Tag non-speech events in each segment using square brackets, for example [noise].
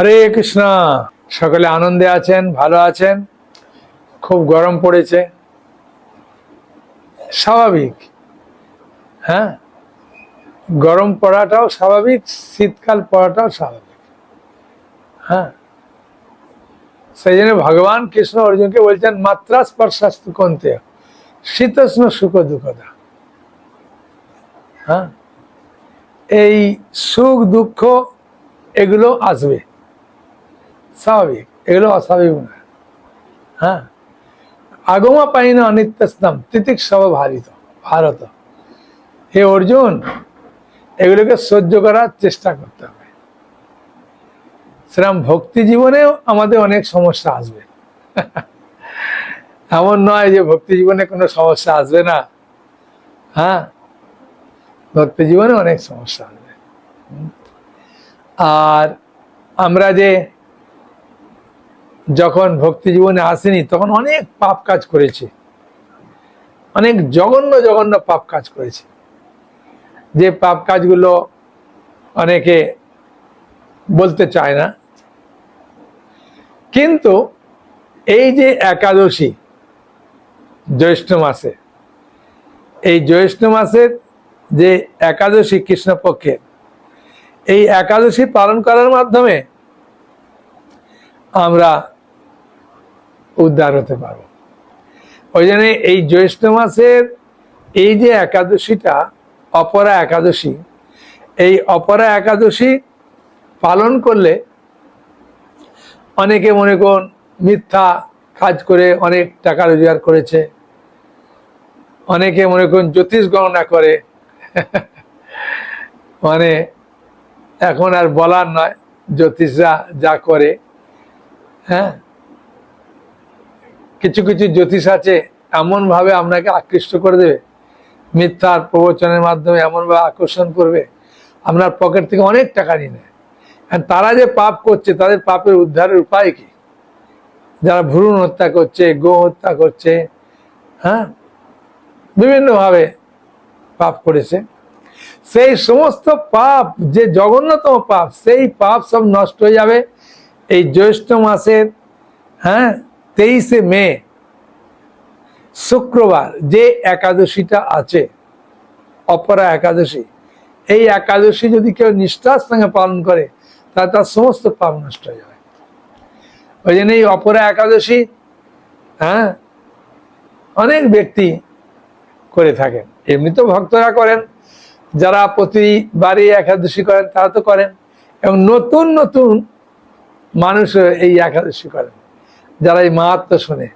হরে কৃষ্ণ। সকলে আনন্দে আছেন, ভালো আছেন? খুব গরম পড়েছে। স্বাভাবিক। হ্যাঁ? গরম পড়াটাও স্বাভাবিক, শীতকাল পড়াটাও স্বাভাবিক। হ্যাঁ? সেই জন্য ভগবান কৃষ্ণ অর্জুনকে বলছেন, মাত্রা স্পর্শাস্তু কন্তে শীতোষ্ণ সুখ দুঃখদা। হ্যাঁ? এই সুখ দুঃখ এগুলো আসবে। স্বাভাবিক, এগুলো অস্বাভাবিক না হ্যাঁ। আগমা পাইন তিতিক সব ভারিত। ভারত হে অর্জুন, এগুলোকে সহ্য করার চেষ্টা করতে হবে। সেরকম ভক্তি জীবনেও আমাদের অনেক সমস্যা আসবে। [laughs] এমন নয় যে ভক্তি জীবনে কোনো সমস্যা আসবে না। হ্যাঁ? ভক্তি জীবনে অনেক সমস্যা আসবে। আর আমরা যে যখন ভক্তি জীবনে আসেনি, তখন অনেক পাপ কাজ করেছি। অনেক জঘন্য জঘন্য পাপ কাজ করেছি। যে পাপ কাজগুলো অনেকে বলতে চায় না। কিন্তু এই যে একাদশী, জ্যৈষ্ঠ মাসে, এই জ্যৈষ্ঠ মাসের যে একাদশী কৃষ্ণপক্ষের এই একাদশী পালন করার মাধ্যমে আমরা উদ্ধার হতে পারব ওই জন্য এই জ্যৈষ্ঠ মাসের এই যে একাদশীটা, অপরা একাদশী, এই অপরা একাদশী পালন করলে অনেকে মনে করুন মিথ্যা কাজ করে অনেক টাকা রোজগার করেছে। অনেকে মনে করুন জ্যোতিষ গণনা করে। [laughs] মানে এখন আর বলার নয়, জ্যোতিষরা যা করে। হ্যাঁ? কিছু কিছু জ্যোতিষ আছে, এমনভাবে আপনাকে আকৃষ্ট করে দেবে। মিথ্যার প্রবচনের মাধ্যমে এমনভাবে আকর্ষণ করবে। আপনার পকেট থেকে অনেক টাকা নিয়ে নেয়। তারা যে পাপ করছে, তাদের পাপের উদ্ধারের উপায় কি? যারা ভ্রূণ হত্যা করছে, গো হত্যা করছে হ্যাঁ? বিভিন্নভাবে পাপ করেছে। সেই সমস্ত পাপ, যে জঘন্যতম পাপ, সেই পাপ সব নষ্ট হয়ে যাবে। এই জ্যৈষ্ঠ মাসের হ্যাঁ? তেইশে মে, শুক্রবার, যে একাদশীটা আছে, অপরা একাদশী, এই একাদশী যদি কেউ নিষ্ঠার সঙ্গে পালন করে, তাহলে তার সমস্ত পাপ নষ্ট হয়ে যাবে। ওই জন্য এই অপরা একাদশী হ্যাঁ অনেক ব্যক্তি করে থাকেন। এমনি তো ভক্তরা করেন, যারা প্রতিবারই একাদশী করেন, তারা তো করেন। এবং নতুন নতুন মানুষ এই একাদশী করেন। যারা এই মাহাত্ম শোনে,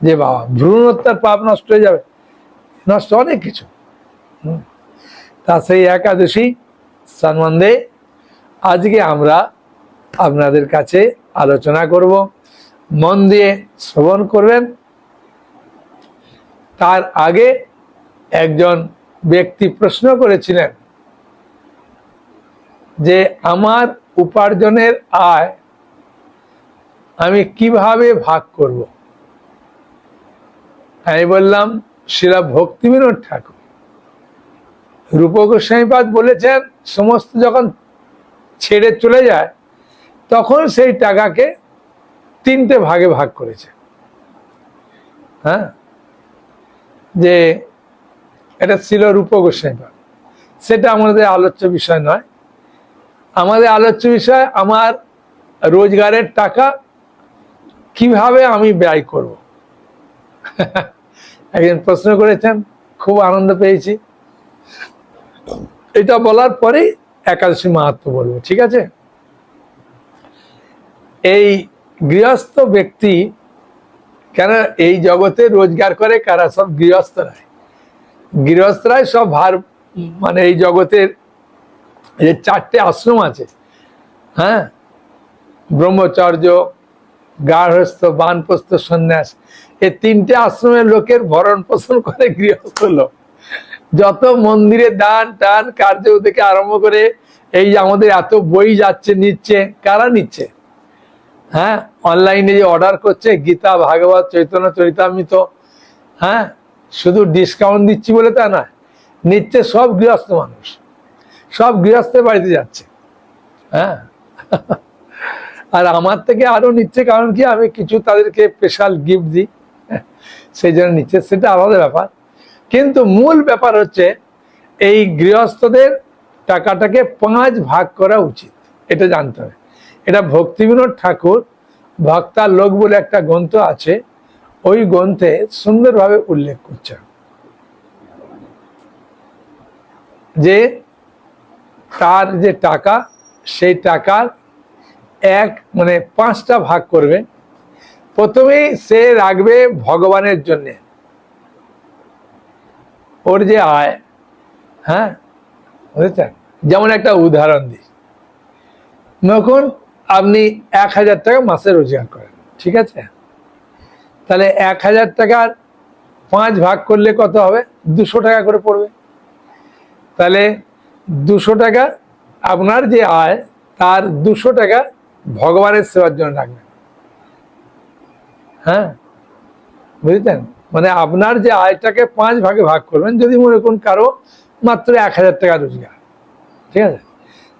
যে বাবা ভ্রূণ হত্যার পাপ নষ্ট হয়ে যাবে, নষ্ট অনেক কিছু। তা সেই একাদশী সম্বন্ধে আজকে আমরা আপনাদের কাছে আলোচনা করব। মন দিয়ে শ্রবণ করবেন। তার আগে একজন ব্যক্তি প্রশ্ন করেছিলেন যে, আমার উপার্জনের আয় আমি কীভাবে ভাগ করব? আমি বললাম, শিলা ভক্তিবিনোদ ঠাকুর। রূপ গোস্বামীপাদ বলেছেন, সমস্ত যখন ছেড়ে চলে যায়, তখন সেই টাকাকে তিনটে ভাগে ভাগ করেছে। হ্যাঁ? যে এটা ছিল রূপ গোস্বামীপাদ সেটা আমাদের আলোচ্য বিষয় নয়। আমাদের আলোচ্য বিষয়, আমার রোজগারের টাকা কীভাবে আমি ব্যয় করব? একজন প্রশ্ন করেছেন, খুব আনন্দ পেয়েছি। এটা বলার পরেই একাদশী মাহাত্ম বলব, ঠিক আছে? এই গৃহস্থ ব্যক্তি কেন এই জগতে রোজগার করে, কারা সব গৃহস্থরাই? গৃহস্থরাই সব ভার মানে এই জগতের যে চারটে আশ্রম আছে হ্যাঁ? ব্রহ্মচর্য গার্হস্থ, বানপ্রস্থ সন্ন্যাস এই তিনটে আশ্রমের লোকের ভরণ পোষণ করে গৃহস্থ লোক। যত মন্দিরে দান টান কার্য থেকে আরম্ভ করে এই যে আমাদের এত বই যাচ্ছে, নিচ্ছে, কারা নিচ্ছে? হ্যাঁ অনলাইনে যে অর্ডার করছে, গীতা, ভাগবত, চৈতন্য, চরিতামৃত হ্যাঁ শুধু ডিসকাউন্ট দিচ্ছি বলে তা না নিচ্ছে সব গৃহস্থ মানুষ, সব গৃহস্থের বাড়িতে যাচ্ছে। হ্যাঁ। আর আমার থেকে আরও নিচ্ছে, কারণ কি আমি কিছু তাদেরকে স্পেশাল গিফট দিই। সেই জন্য নিচ্ছে, সেটা আলাদা ব্যাপার। কিন্তু মূল ব্যাপার হচ্ছে, এই গৃহস্থদের টাকাটাকে পাঁচ ভাগ করা উচিত, এটা জানতে হবে। এটা ভক্তিবিনোদ ঠাকুর ভক্তার লোক বলে একটা গ্রন্থ আছে, ওই গ্রন্থে সুন্দরভাবে উল্লেখ করছে। যে তার যে টাকা, সেই টাকার এক মানে পাঁচটা ভাগ করবে। প্রথমেই সে রাখবে ভগবানের জন্য। ওর যে আয় হ্যাঁ? বুঝেছেন? যেমন একটা উদাহরণ দিই। যখন আপনি এক হাজার টাকা মাসে রোজগার করেন, ঠিক আছে? তাহলে এক হাজার টাকার পাঁচ ভাগ করলে কত হবে? দুশো টাকা করে পড়বে। তাহলে দুশো টাকা আপনার যে আয়, তার দুশো টাকা ভগবানের সেবার জন্য রাখবেন হ্যাঁ? বুঝলেন মানে আপনার যে আয়টাকে পাঁচ ভাগে ভাগ করবেন, যদি মনে করুন কারও মাত্র এক হাজার টাকা রোজগার, ঠিক আছে?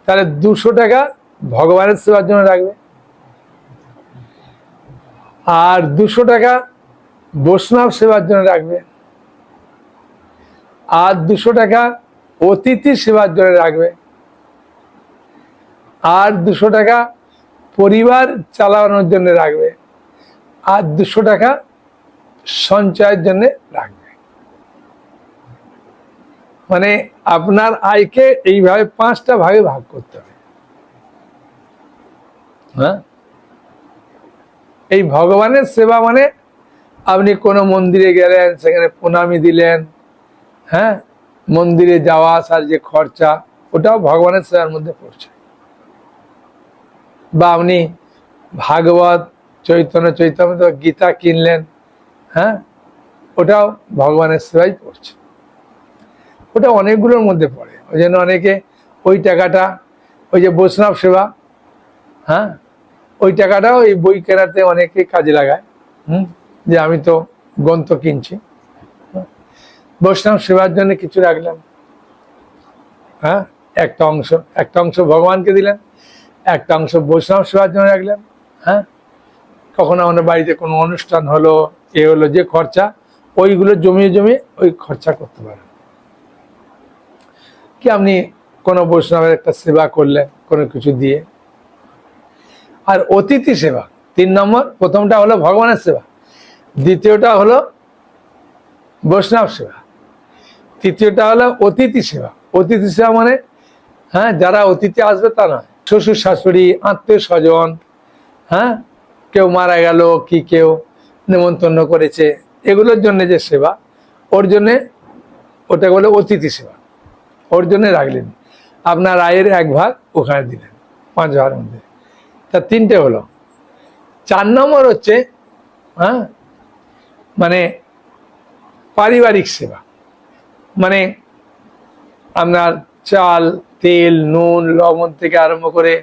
তাহলে দুশো টাকা ভগবানের সেবার জন্য রাখবে আর দুশো টাকা বৈষ্ণব সেবার জন্য রাখবে আর দুশো টাকা অতিথি সেবার জন্য রাখবে আর দুশো টাকা পরিবার চালানোর জন্য রাখবে আর দুশো টাকা সঞ্চয়ের জন্য রাখবে। মানে আপনার আয়কে এইভাবে পাঁচটা ভাগে ভাগ করতে হবে। হ্যাঁ? এই ভগবানের সেবা মানে আপনি কোনো মন্দিরে গেলেন, সেখানে প্রণামী দিলেন হ্যাঁ? মন্দিরে যাওয়া আসার যে খরচা, ওটাও ভগবানের সেবার মধ্যে পড়ছে। বা আপনি ভাগবত, চৈতন্য চৈতন্য গীতা কিনলেন হ্যাঁ? ওটাও ভগবানের সেবাই পড়ছে ওটা অনেকগুলোর মধ্যে পড়ে। ওই জন্য অনেকে ওই টাকাটা, ওই যে বৈষ্ণব সেবা হ্যাঁ? ওই টাকাটাও এই বই কেনাতে অনেকে কাজে লাগায়, হুম? যে আমি তো গ্রন্থ কিনছি? বৈষ্ণব সেবার জন্য কিছু রাখলাম হ্যাঁ? একটা অংশ একটা অংশ ভগবানকে দিলেন একটা অংশ বৈষ্ণব সেবার জন্য রাখলেন হ্যাঁ? কখনো আমাদের বাড়িতে কোনো অনুষ্ঠান হলো, এ হলো, যে খরচা, ওইগুলো জমিয়ে জমিয়ে ওই খরচা করতে পারেন। কি আপনি কোনো বৈষ্ণবের একটা সেবা করলেন, কোনো কিছু দিয়ে? আর অতিথি সেবা, তিন নম্বর, প্রথমটা হলো ভগবানের সেবা, দ্বিতীয়টা হলো বৈষ্ণব সেবা, তৃতীয়টা হলো অতিথি সেবা। অতিথি সেবা মানে হ্যাঁ যারা অতিথি আসবে তা নয় শ্বশুর শাশুড়ি, আত্মীয় স্বজন হ্যাঁ? কেউ মারা গেল, কি কেউ নেমন্তন্ন করেছে, এগুলোর জন্য যে সেবা, ওর জন্যে ওটা বলে অতিথি সেবা। ওর জন্য রাখলেন। আপনার আয়ের এক ভাগ ওখানে দিলেন, পাঁচ ভাগের মধ্যে। তা তিনটে হলো। চার নম্বর হচ্ছে হ্যাঁ? মানে পারিবারিক সেবা। মানে আপনার চাল, তেল, নুন, লবণ থেকে আরম্ভ করে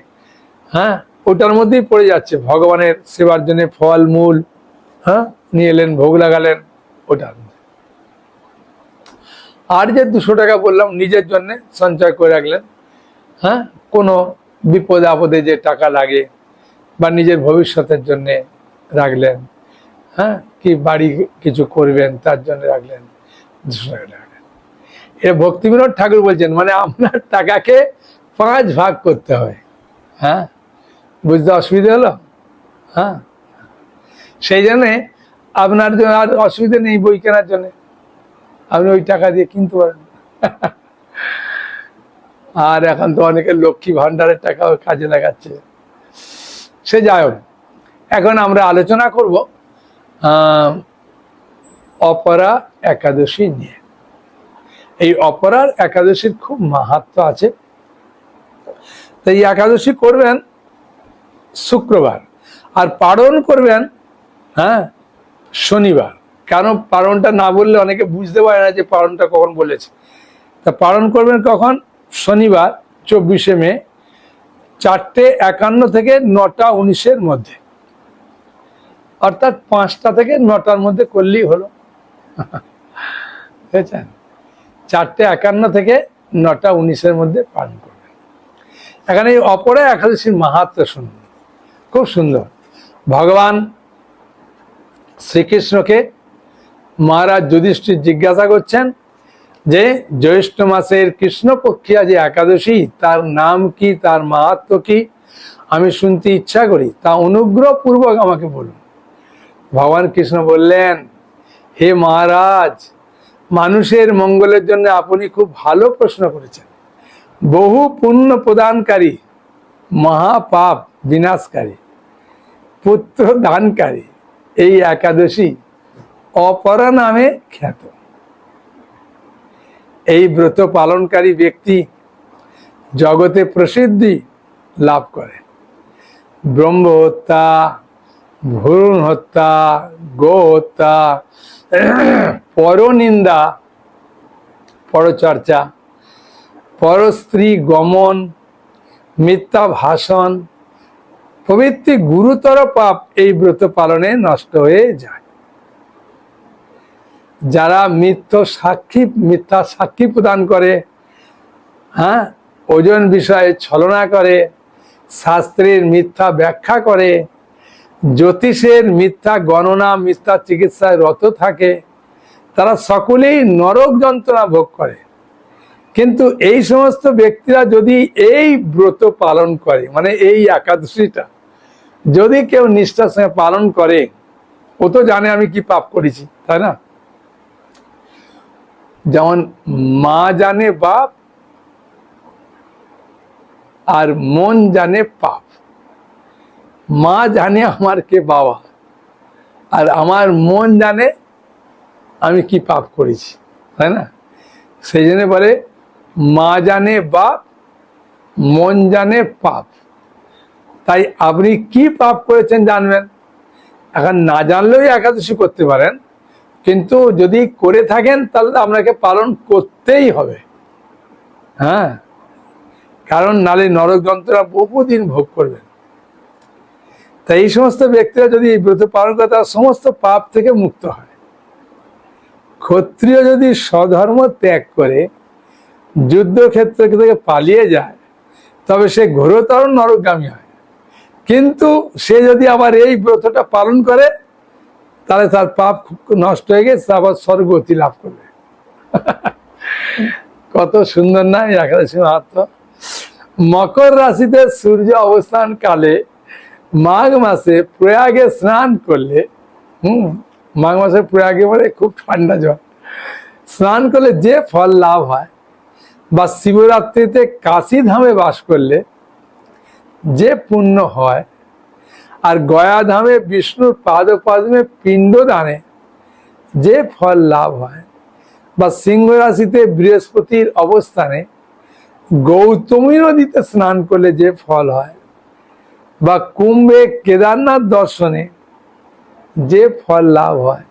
হ্যাঁ ওটার মধ্যেই পড়ে যাচ্ছে ভগবানের সেবার জন্য ফল, মূল হ্যাঁ নিয়ে এলেন, ভোগ লাগালেন ওটার। আর যে দুশো টাকা বললাম, নিজের জন্য সঞ্চয় করে রাখলেন হ্যাঁ কোনো বিপদে, আপদে যে টাকা লাগে বা নিজের ভবিষ্যতের জন্য রাখলেন হ্যাঁ কি বাড়ি কিছু করবেন, তার জন্য রাখলেন দুশো টাকা এটা ভক্তিবিনোদ ঠাকুর বলছেন মানে আপনার টাকাকে পাঁচ ভাগ করতে হয়। হ্যাঁ? বুঝতে অসুবিধা হলো? হ্যাঁ? সেই জন্যে আপনার জন্য আর অসুবিধা নেই বই কেনার জন্য। আপনি ওই টাকা দিয়ে কিনতে পারেন। আর এখন তো অনেকে লক্ষ্মী ভান্ডারের টাকাও কাজে লাগাচ্ছে। সে যাই হোক, এখন আমরা আলোচনা করব অপরা একাদশী নিয়ে। এই অপরার একাদশীর খুব মাহাত্ম আছে। তো এই একাদশী করবেন শুক্রবার আর পারণ করবেন হ্যাঁ শনিবার। কেন পারণটা না বললে অনেকে বুঝতে পারে না যে পারণটা কখন বলেছে। তা পালন করবেন কখন? শনিবার, চব্বিশে মে, চারটে একান্ন থেকে নটা উনিশের মধ্যে। অর্থাৎ পাঁচটা থেকে নটার মধ্যে করলেই হলো। [laughs] বুঝেছেন? চারটে একান্ন থেকে নটা উনিশের মধ্যে পালন করবেন। এখানে অপরা একাদশীর মাহাত্ম শুনুন। খুব সুন্দর। ভগবান শ্রীকৃষ্ণকে মহারাজ যুধিষ্ঠির জিজ্ঞাসা করছেন যে, জ্যৈষ্ঠ মাসের কৃষ্ণপক্ষিয়া যে একাদশী, তার নাম কি, তার মাহাত্ম কি? আমি শুনতে ইচ্ছা করি, তা অনুগ্রহপূর্বক আমাকে বলুন। ভগবান কৃষ্ণ বললেন, হে মহারাজ মানুষের মঙ্গলের জন্য আপনি খুব ভালো প্রশ্ন করেছেন। বহু পুণ্য প্রদানকারী, মহাপাপ বিনাশকারী, পুত্র দানকারী এই একাদশী অপরা নামে খ্যাত। এই ব্রত পালনকারী ব্যক্তি জগতে প্রসিদ্ধি লাভ করে। ব্রহ্ম হত্যা ভ্রূণ হত্যা গো হত্যা পরনিন্দা, পরচর্চা, পরস্ত্রী গমন, মিথ্যা ভাষণ, প্রভৃতি গুরুতর পাপ এই ব্রত পালনে নষ্ট হয়ে যায়। যারা মিথ্য সাক্ষী, মিথ্যা সাক্ষী প্রদান করে হ্যাঁ ওজন বিষয়ে ছলনা করে, শাস্ত্রের মিথ্যা ব্যাখ্যা করে জ্যোতিষের মিথ্যা গণনা, মিথ্যা চিকিৎসায় রত থাকে, তারা সকলেই নরক যন্ত্রণা ভোগ করে। কিন্তু এই সমস্ত ব্যক্তিরা যদি এই ব্রত পালন করে মানে এই একাদশীটা, যদি কেউ নিষ্ঠার সঙ্গে পালন করে, ও তো জানে আমি কি পাপ করেছি, তাই না? যেমন মা জানে বাপ, আর মন জানে পাপ। মা জানে আমার কে বাবা। আর আমার মন জানে আমি কি পাপ করেছি, তাই না? সেই জন্য বলে, মা জানে বাপ, মন জানে পাপ। তাই আপনি কি পাপ করেছেন জানবেন। এখন না জানলেও একাদশী করতে পারেন, কিন্তু যদি করে থাকেন তাহলে আপনাকে পালন করতেই হবে। হ্যাঁ? কারণ নালে নরক যন্ত্রণা বহুদিন ভোগ করবেন। তাই এই সমস্ত ব্যক্তিরা যদি এই ব্রত পালন করে, তারা সমস্ত পাপ থেকে মুক্ত হয়। ক্ষত্রিয় যদি স্বধর্ম ত্যাগ করে, যুদ্ধক্ষেত্র থেকে পালিয়ে যায়, তবে সে ঘোরতর নরকগামী হয়। কিন্তু সে যদি আবার এই ব্রতটা পালন করে, তাহলে তার পাপ নষ্ট হয়ে গেছে আবার স্বর্গতি লাভ করবে। [laughs] কত সুন্দর না এই একাদশী মাহাত্ম? মকর রাশিতে সূর্য অবস্থান কালে মাঘ মাসে প্রয়াগে স্নান করলে, হুম মাঘ মাসে প্রয়াগে বলে খুব ঠান্ডা জল। স্নান করলে যে ফল লাভ হয়, বা শিবরাত্রিতে কাশী ধামে বাস করলে যে পুণ্য হয়, আর গয়া ধামে বিষ্ণুর পাদপদ্মে পিণ্ড দানে যে ফল লাভ হয়, বা সিংহ রাশিতে বৃহস্পতির অবস্থানে গৌতমী নদীতে স্নান করলে যে ফল হয় বা কুম্ভে কেদারনাথ দর্শনে যে ফল লাভ হয়,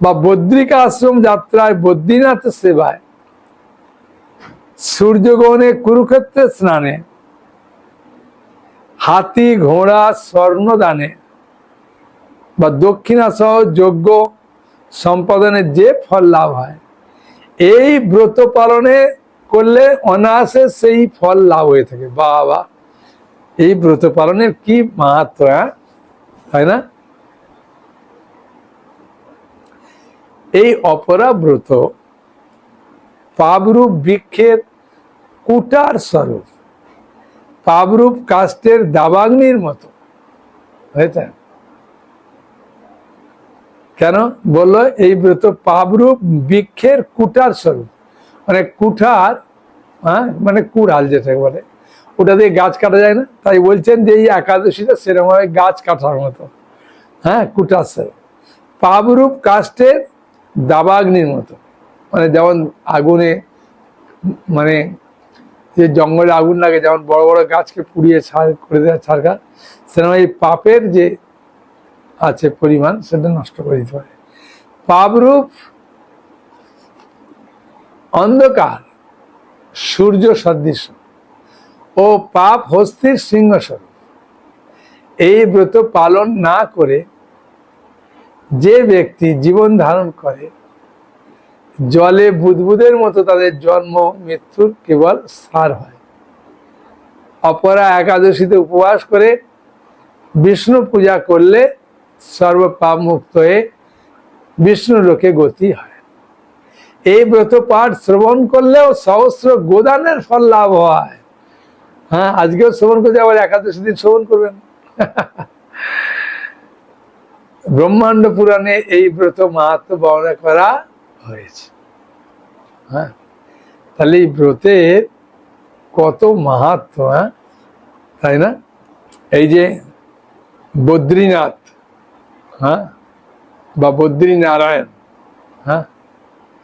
বা বদ্রিকা আশ্রম যাত্রায় বদ্রীনাথ সেবায়, সূর্যগ্রহণে কুরুক্ষেত্রে স্নানে, হাতি, ঘোড়া স্বর্ণদানে বা দক্ষিণা সহ যজ্ঞ সম্পাদনে যে ফল লাভ হয়, এই ব্রত পালনে করলে অনায়াসে সেই ফল লাভ হয়ে থাকে। বাবা এই ব্রত পালনের কি হ্যাঁ তাই না? এই অপরা ব্রত পাবরূপ বৃক্ষের কুটার স্বরূপ পাবরূপ কাষ্টের দাবাগ্নির মতো। হয়েছে? কেন? বলল, এই ব্রত পাবরূপ বৃক্ষের কুটার স্বরূপ। মানে কুঠার হ্যাঁ? মানে কুড়াল যেটাকে বলে। ওটা দিয়ে গাছ কাটা যায় না? তাই বলছেন যে এই একাদশীটা সেরকম ভাবে গাছ কাটার মতো। হ্যাঁ স্বরূপ পাবরূপ কাষ্টের দাবাগ্নির মতো। মানে যেমন আগুনে মানে যে জঙ্গলে আগুন লাগে, যেমন বড় বড় গাছকে পুড়িয়ে ছাড় করে দেওয়া ছাড়কা সেরকম এই পাপের যে আছে পরিমাণ, সেটা নষ্ট করে দিতে পারে। পাপরূপ অন্ধকার, সূর্য সদৃশ। ও পাপ হস্তির সিংহস্বরূপ এই ব্রত পালন না করে যে ব্যক্তি জীবন ধারণ করে, জলে বুদবুদের মতো তাদের জন্ম মৃত্যুর কেবল সার হয়। অপরা একাদশীতে উপবাস করে বিষ্ণু পূজা করলে সর্বপাপ মুক্ত হয়ে বিষ্ণু লোকে গতি হয়। এই ব্রত পাঠ শ্রবণ করলেও সহস্র গোদানের ফল লাভ হয়। হ্যাঁ আজকেও শ্রবণ করছে, আবার একাদশী দিন শ্রবণ করবেন। ব্রহ্মাণ্ড পুরাণে এই ব্রত মাহাত্ম বর্ণনা করা হয়েছে। হ্যাঁ তাহলে এই ব্রতের কত মাহাত্ম হ্যাঁ? তাই না? এই যে বদ্রীনাথ হ্যাঁ? বা বদ্রী নারায়ণ হ্যাঁ?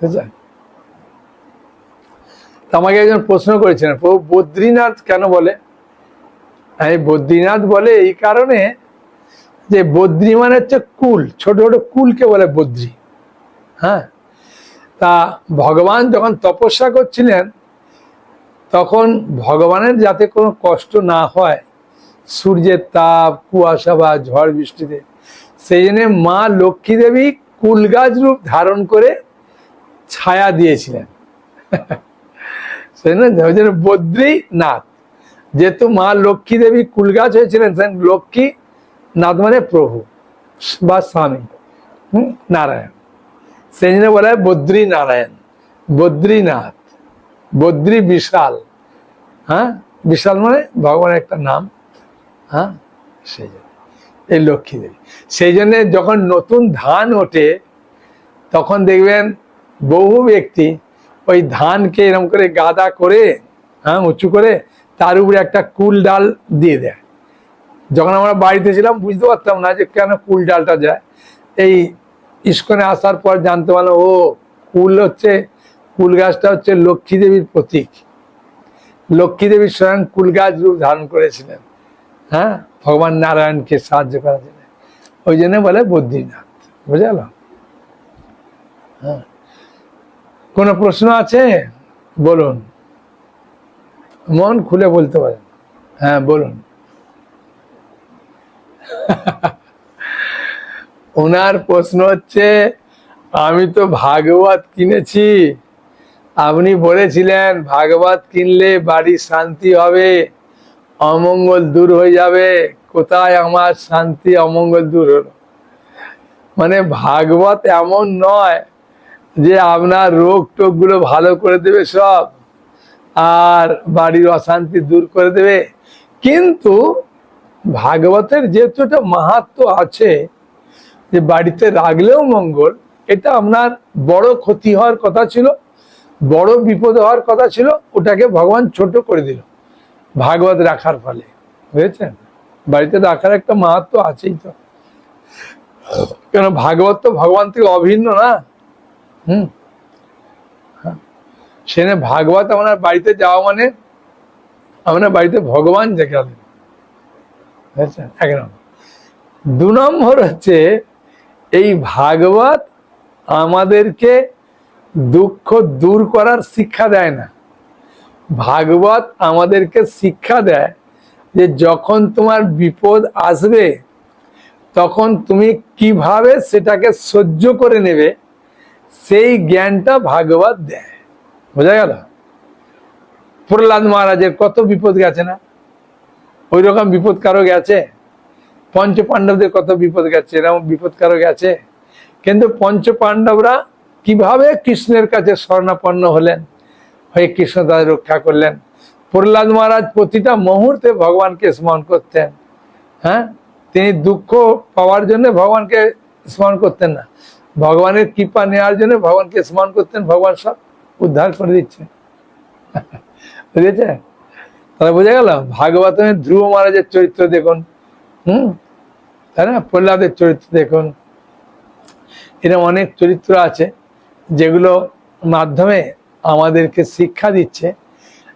বুঝলেন? আমাকে একজন প্রশ্ন করেছিলেন, প্রভু বদ্রীনাথ কেন বলে? এই বদ্রীনাথ বলে এই কারণে যে বদ্রী মানে হচ্ছে কুল, ছোট ছোট কুলকে বলে বদ্রী। হ্যাঁ? তা ভগবান যখন তপস্যা করছিলেন, তখন ভগবানের যাতে কোনো কষ্ট না হয়, সূর্যের তাপ, কুয়াশা বা ঝড় বৃষ্টিতে, সেই জন্য মা লক্ষ্মী দেবী কুল গাছ রূপ ধারণ করে ছায়া দিয়েছিলেন সেই জন্য ওই জন্য বদ্রীনাথ। যেহেতু মা লক্ষ্মী দেবী কুল গাছ হয়েছিলেন, সেই লক্ষ্মী নাথ মানে প্রভু বা স্বামী, হুম? নারায়ণ। সেই জন্য বলা হয় বদ্রী নারায়ণ বদ্রীনাথ, বদ্রী বিশাল। হ্যাঁ? বিশাল মানে ভগবানের একটা নাম। হ্যাঁ? সেই জন্য। এই লক্ষ্মী দেবী। সেই জন্যে যখন নতুন ধান ওঠে, তখন দেখবেন বহু ব্যক্তি ওই ধানকে এরকম করে গাদা করে হ্যাঁ উঁচু করে তার উপরে একটা কুল ডাল দিয়ে দেয়। যখন আমরা বাড়িতে ছিলাম, বুঝতে পারতাম না যে কেন কুল ডালটা যায়। এই ইস্কনে আসার পর জানতে পারলাম, ও, কুল হচ্ছে, কুল গাছটা হচ্ছে লক্ষ্মী দেবীর প্রতীক। লক্ষ্মী দেবী স্বয়ং কুল গাছ রূপ ধারণ করেছিলেন হ্যাঁ ভগবান নারায়ণকে সাহায্য করার জন্য। ওই জন্য বলে বদ্রীনাথ বুঝাল হ্যাঁ। কোনো প্রশ্ন আছে? বলুন। মন খুলে বলতে পারেন। হ্যাঁ বলুন। [laughs] ওনার প্রশ্ন হচ্ছে, আমি তো ভাগবত কিনেছি। আপনি বলেছিলেন, ভাগবত কিনলে বাড়ির শান্তি হবে, অমঙ্গল দূর হয়ে যাবে। কোথায় আমার শান্তি, অমঙ্গল দূর হলো? মানে ভাগবত এমন নয় যে আপনার রোগ টোগগুলো ভালো করে দেবে সব, আর বাড়ির অশান্তি দূর করে দেবে। কিন্তু ভাগবতের যেহেতু একটা মাহাত্ম আছে, যে বাড়িতে রাখলেও মঙ্গল, এটা আপনার বড় ক্ষতি হওয়ার কথা ছিল, বড় বিপদ হওয়ার কথা ছিল, ওটাকে ভগবান ছোট করে দিল ভাগবত রাখার ফলে। বুঝেছেন? বাড়িতে রাখার একটা মাহাত্ম আছেই তো। কেন ভাগবত তো ভগবান থেকে অভিন্ন না? হুম। হ্যাঁ। সেনে ভাগবত আপনার বাড়িতে যাওয়া মানে আপনার বাড়িতে ভগবান দেখালেন এক নম্বর। দু নম্বর হচ্ছে এই ভাগবত আমাদেরকে দুঃখ দূর করার শিক্ষা দেয় না। ভাগবত আমাদেরকে শিক্ষা দেয় যে যখন তোমার বিপদ আসবে, তখন তুমি কীভাবে সেটাকে সহ্য করে নেবে সেই জ্ঞানটা ভাগবত দেয়। বোঝা গেল? প্রহ্লাদ মহারাজের কত বিপদ গেছে না? ওই রকম বিপদ কারও গেছে? পঞ্চ পাণ্ডবদের কত বিপদ গেছে? এরকম বিপদ কারও গেছে? কিন্তু পঞ্চ পাণ্ডবরা কীভাবে কৃষ্ণের কাছে স্বর্ণাপন্ন হলেন? হয়ে কৃষ্ণ তাদের রক্ষা করলেন। প্রহ্লাদ মহারাজ প্রতিটা মুহূর্তে ভগবানকে স্মরণ করতেন। হ্যাঁ? তিনি দুঃখ পাওয়ার জন্য ভগবানকে স্মরণ করতেন না। ভগবানের কৃপা নেওয়ার জন্য ভগবানকে স্মরণ করতেন, ভগবান সব উদ্ধার করে দিচ্ছে। বুঝেছে তাহলে বোঝা গেল ভাগবতের ধ্রুব মহারাজের চরিত্র দেখুন, হুম? তাই না? প্রহ্লাদের চরিত্র দেখুন। এরকম অনেক চরিত্র আছে, যেগুলো মাধ্যমে আমাদেরকে শিক্ষা দিচ্ছে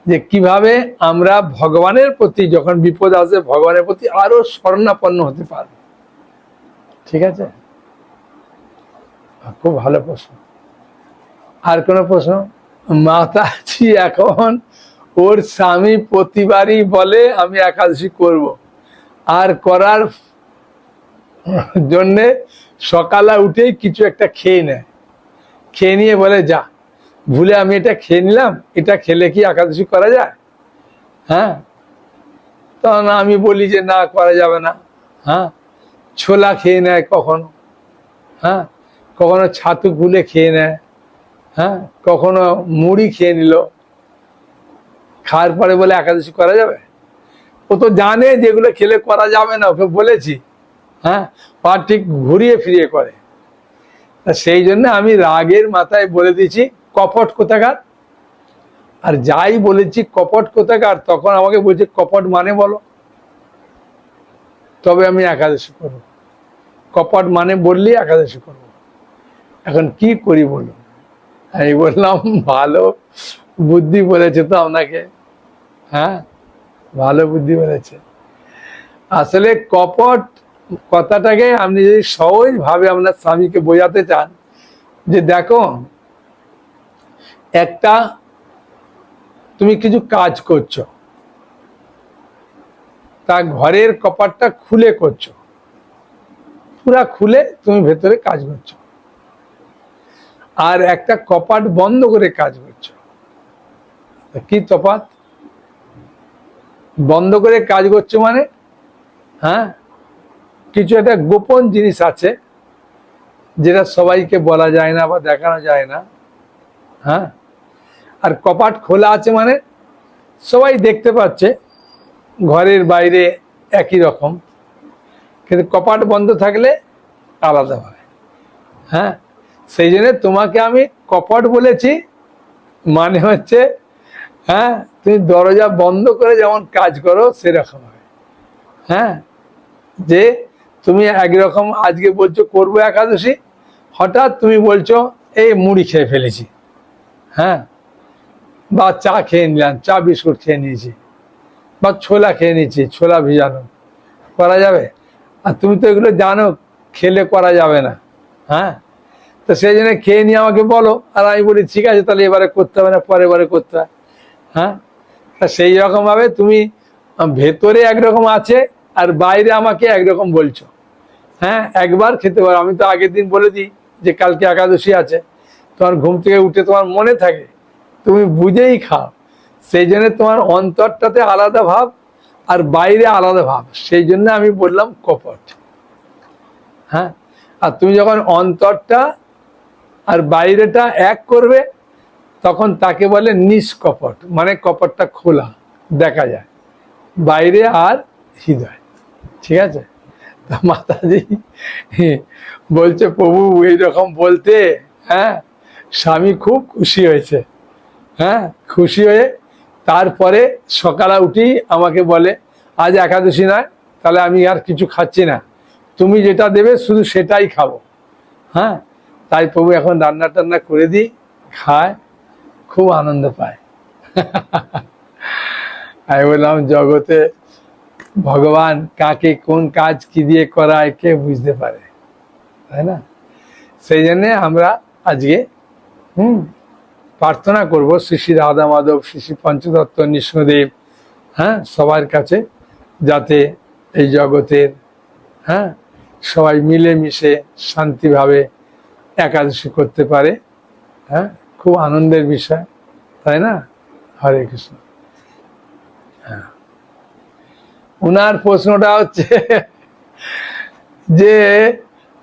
যে কীভাবে আমরা ভগবানের প্রতি যখন বিপদ আসে, ভগবানের প্রতি আরও স্বর্ণাপন্ন হতে পারব। ঠিক আছে? খুব ভালো প্রশ্ন। আর কোনো প্রশ্ন? মাতাজি এখন, ওর স্বামী প্রতিবারই বলে আমি একাদশী করব। আর করার জন্যে সকালে উঠেই কিছু একটা খেয়ে নেয়। খেয়ে নিয়ে বলে, যা, ভুলে আমি এটা খেয়ে নিলাম, এটা খেলে কি একাদশী করা যায়? হ্যাঁ? তখন আমি বলি যে, না, করা যাবে না। হ্যাঁ? ছোলা খেয়ে নেয় কখনো? হ্যাঁ? কখনো ছাতু গুলে খেয়ে নেয় হ্যাঁ? কখনো মুড়ি খেয়ে নিল। খাওয়ার পরে বলে একাদশী করা যাবে? ও তো জানে যেগুলো খেলে করা যাবে না, ওকে বলেছি হ্যাঁ? আর ঠিক ঘুরিয়ে ফিরিয়ে করে। সেই জন্য আমি রাগের মাথায় বলে দিয়েছি, কপট কোথাকার? আর যাই বলেছি কপট কোথাকার, তখন আমাকে বলছে, কপট মানে বলো। তবে আমি একাদশী করব। কপট মানে বললেই একাদশী করব। এখন কি করি বলুন? আমি বললাম, ভালো বুদ্ধি বলেছে তো আপনাকে। হ্যাঁ ভালো বুদ্ধি বলেছে। আসলে কপট কথাটাকে আপনি যদি সহজভাবে আপনার স্বামীকে বোঝাতে চান, যে দেখো, একটা তুমি কিছু কাজ করছ, তা ঘরের কপাটটা খুলে করছ, পুরা খুলে তুমি ভেতরে কাজ করছ। আর একটা কপাট বন্ধ করে কাজ করছ। কি তফাৎ? বন্ধ করে কাজ করছ মানে? হ্যাঁ? কিছু একটা গোপন জিনিস আছে, যেটা সবাইকে বলা যায় না বা দেখানো যায় না। হ্যাঁ? আর কপাট খোলা আছে মানে? সবাই দেখতে পাচ্ছে, ঘরের বাইরে একই রকম। কিন্তু কপাট বন্ধ থাকলে আলাদা হয়। হ্যাঁ? সেই জন্য তোমাকে আমি কপাট বলেছি। মানে হচ্ছে হ্যাঁ তুমি দরজা বন্ধ করে যেমন কাজ করো, সেরকম হবে হ্যাঁ যে তুমি একরকম আজকে বলছো করব একাদশী, হঠাৎ তুমি বলছো, এই মুড়ি খেয়ে ফেলেছি। হ্যাঁ বা চা খেয়ে নিলাম, চা বিস্কুট খেয়ে নিয়েছি, বা ছোলা খেয়ে নিয়েছি, ছোলা ভিজানো, করা যাবে? আর তুমি তো এগুলো জানো, খেলে করা যাবে না। হ্যাঁ তো সেই জন্য খেয়ে নিয়ে আমাকে বলো, আর আমি বলি, ঠিক আছে, তাহলে এবারে করতে হবে না পরে বারে করতে হয়। হ্যাঁ? তা সেই রকমভাবে তুমি ভেতরে একরকম আছে, আর বাইরে আমাকে একরকম বলছো। হ্যাঁ? একবার খেতে পারো। আমি তো আগের দিন বলে দিই যে, কালকে একাদশী আছে, তোমার ঘুম থেকে উঠে তোমার মনে থাকে, তুমি বুঝেই খাও। সেই জন্য তোমার অন্তরটাতে আলাদা ভাব, আর বাইরে আলাদা ভাব। সেই জন্য আমি বললাম, কপট। হ্যাঁ? আর তুমি যখন অন্তরটা আর বাইরেটা এক করবে, তখন তাকে বলে নিষ্কপট মানে কপটটা খোলা, দেখা যায়। বাইরে আর হৃদয়, ঠিক আছে? মাতাজি বলছে, প্রভু, এইরকম বলতে হ্যাঁ স্বামী খুব খুশি হয়েছে হ্যাঁ খুশি হয়ে তারপরে সকালে উঠি আমাকে বলে, আজ একাদশী নয়, তাহলে আমি আর কিছু খাচ্ছি না, তুমি যেটা দেবে শুধু সেটাই খাব। হ্যাঁ তাই প্রভু এখন রান্না টান্না করে দিই, খায়, খুব আনন্দ পায়। আমি বললাম, জগতে ভগবান কাকে কোন কাজ কি দিয়ে করায় কে বুঝতে পারে, তাই না? সেই জন্যে আমরা আজকে, হুম, প্রার্থনা করব শ্রী শ্রী রাধা মাধব, শ্রী শ্রী পঞ্চদত্ত নৃসিংহদেব হ্যাঁ সবার কাছে যাতে এই জগতের হ্যাঁ সবাই মিলেমিশে শান্তিভাবে একাদশী করতে পারে হ্যাঁ? খুব আনন্দের বিষয়, তাই না? হরে কৃষ্ণ। হ্যাঁ। ওনার প্রশ্নটা হচ্ছে যে,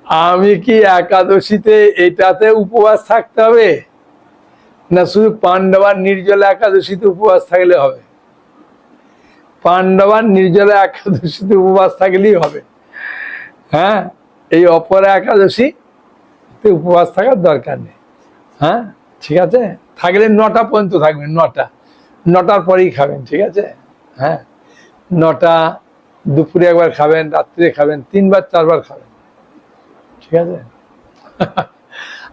আমি কি একাদশীতে এটাতে উপবাস থাকতে হবে? না শুধু পাণ্ডবার নির্জলা একাদশীতে উপবাস থাকলে হবে? পাণ্ডবার নির্জলা একাদশীতে উপবাস থাকলেই হবে। হ্যাঁ? এই অপরা একাদশী উপবাস থাকার দরকার নেই। হ্যাঁ? ঠিক আছে? থাকলে নটা পর্যন্ত থাকবেন, নটা। নটার পরেই খাবেন, ঠিক আছে? হ্যাঁ? নটা, দুপুরে একবার খাবেন, রাত্রে খাবেন, তিনবার, চারবার খাবেন। ঠিক আছে?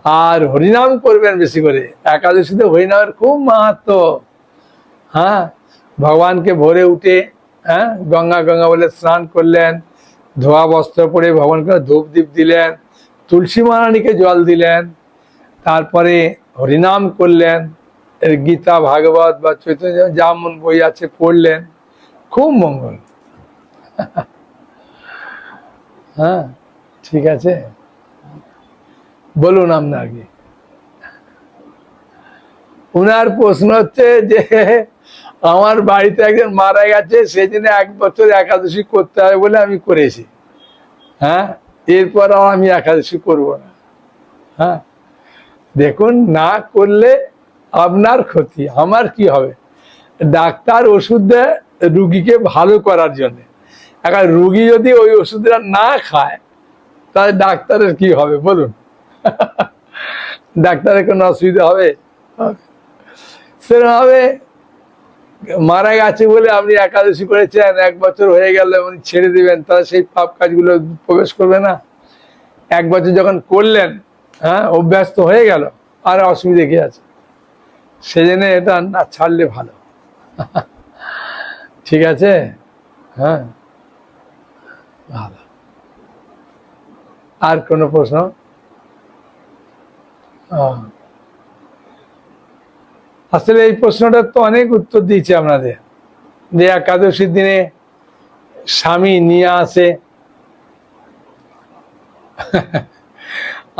আর হরিনাম করবেন বেশি করে। একাদশীতে হরিনামের খুব মাহাত্ম। হ্যাঁ? ভগবানকে ভোরে উঠে হ্যাঁ? গঙ্গা গঙ্গা বলে স্নান করলেন, ধোয়া বস্ত্র পরে ভগবানকে ধূপ দীপ দিলেন তুলসী মহারানীকে জল দিলেন, তারপরে হরিনাম করলেন গীতা, ভাগবত বা চৈতন্য যেমন বই আছে পড়লেন। খুব মঙ্গল। [laughs] হ্যাঁ ঠিক আছে। বলুন আপনার কি? উনার প্রশ্ন হচ্ছে যে, আমার বাড়িতে একজন মারা গেছে জন্য এক বছর একাদশী করতে হবে বলে আমি করেছি। হ্যাঁ? এরপর আর আমি একাদশী করব না। হ্যাঁ? দেখুন, না করলে আপনার ক্ষতি, আমার কি হবে? ডাক্তার ওষুধ দেয় রুগীকে ভালো করার জন্য। এখন রুগী যদি ওই ওষুধটা না খায়, তাহলে ডাক্তারের কি হবে বলুন? ডাক্তারের কোনো অসুবিধা হবে? সেরকম হবে মারা গেছে বলে আপনি একাদশী করেছেন, এক বছর হয়ে গেল উনি ছেড়ে দিবেন, তাহলে সেই পাপ কাজগুলো প্রবেশ করবে না। এক বছর যখন করলেন হ্যাঁ অভ্যাস তো হয়ে গেল, আর অসুবিধে কি আছে? সেজন্য এটা না ছাড়লে ভালো। [laughs] ঠিক আছে? হ্যাঁ। ভালো। আর কোনো প্রশ্ন? আহ। আসলে এই প্রশ্নটার তো অনেক উত্তর দিয়েছে আপনাদের। যে একাদশীর দিনে স্বামী নিয়ে আসে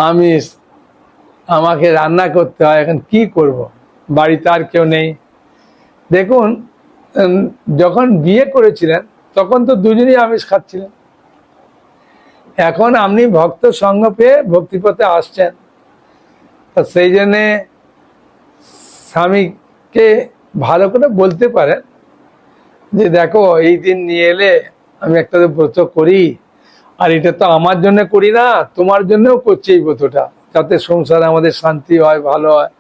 আমি আমাকে রান্না করতে হয়, এখন কি করব? বাড়িতে আর কেউ নেই। দেখুন যখন বিয়ে করেছিলেন, তখন তো দুজনেই আমিষ খাচ্ছিলেন। এখন আপনি ভক্ত সঙ্গ পেয়ে ভক্তিপথে আসছেন। তা সেই জন্যে স্বামীকে ভালো করে বলতে পারেন যে, দেখো, এই দিন নিয়ে এলে আমি একটা ব্রত করি, আর এটা তো আমার জন্য করি না, তোমার জন্যও করছি এই ব্রতটা। যাতে সংসারে আমাদের শান্তি হয়, ভালো হয়।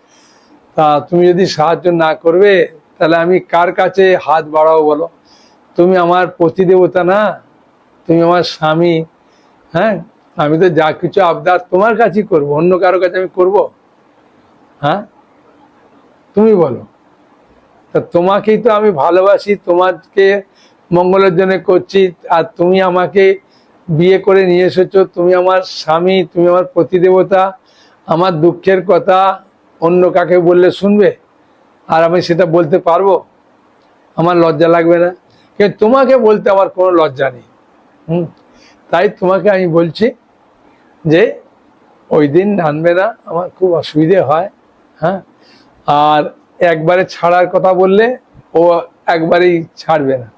তা তুমি যদি সাহায্য না করবে, তাহলে আমি কার কাছে হাত বাড়াবো বলো? তুমি আমার প্রতিদেবতা না, তুমি আমার স্বামী হ্যাঁ? আমি তো যা কিছু আবদার তোমার কাছেই করব, অন্য কারও কাছে আমি করব? হ্যাঁ? তুমি বলো। তা তোমাকেই তো আমি ভালোবাসি, তোমাকে মঙ্গলের জন্য করছি, আর তুমি আমাকে বিয়ে করে নিয়ে এসেছ। তুমি আমার স্বামী, তুমি আমার প্রতিদেবতা। আমার দুঃখের কথা অন্য কাকে বললে শুনবে? আর আমি সেটা বলতে পারব? আমার লজ্জা লাগবে না। কিন্তু তোমাকে বলতে আমার কোনো লজ্জা নেই। হুম, তাই তোমাকে আমি বলছি যে, ওই দিন আনবে না, আমার খুব অসুবিধে হয়। হ্যাঁ আর একবারে ছাড়ার কথা বললে ও একবারেই ছাড়বে না।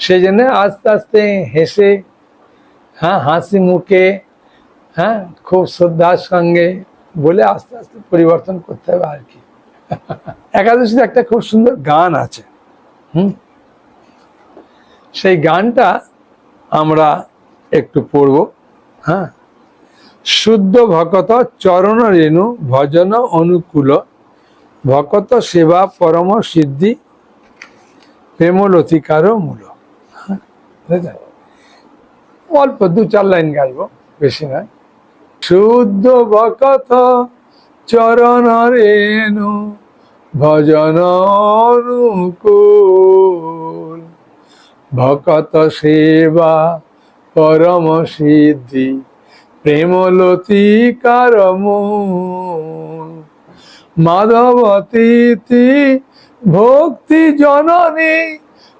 সেই জন্য আস্তে আস্তে হেসে হ্যাঁ হাসি মুখে হ্যাঁ খুব শ্রদ্ধার সঙ্গে বলে আস্তে আস্তে পরিবর্তন করতে হবে আর কি। একাদশীতে একটা খুব সুন্দর গান আছে, হুম? সেই গানটা আমরা একটু পড়ব হ্যাঁ? শুদ্ধ ভকত চরণ রেণু ভজন অনুকূল ভকত সেবা পরম সিদ্ধি প্রেমলতিকার মূল। হ্যাঁ? অল্প দু চার লাইন গাইব, বেশি নয়। শুদ্ধ ভকত চরণ রেণু ভজন ভকত সেবা পরম সিদ্ধি প্রেমলতিকার মূল। মাধবতীতি ভক্তি জননী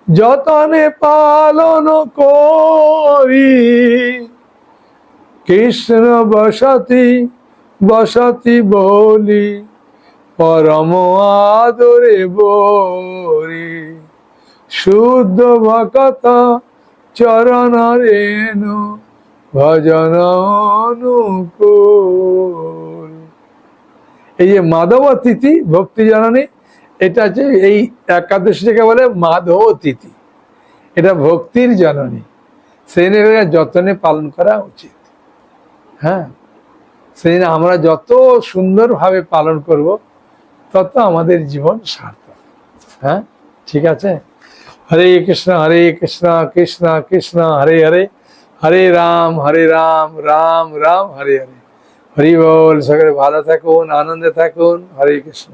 যতনে পালন করি। কৃষ্ণ বসতি বসতি বলি, পরম আদরে বরি। শুদ্ধ ভকত চরণ রেণু, ভজন অনুকূল। এই যে মাধব তিথি ভক্তি জননী, এটা হচ্ছে এই একাদশীটাকে বলে মাধব তিথি এটা ভক্তির জননী। সেই যতনে পালন করা উচিত। হ্যাঁ? সেই আমরা যত সুন্দরভাবে পালন করব, তত আমাদের জীবন সার্থক। হ্যাঁ? ঠিক আছে? হরে কৃষ্ণ হরে কৃষ্ণ কৃষ্ণ কৃষ্ণ, হরে হরে। হরে রাম হরে রাম রাম রাম, হরে হরে। হরি বল সকলে ভালো থাকুন আনন্দে থাকুন হরে কৃষ্ণ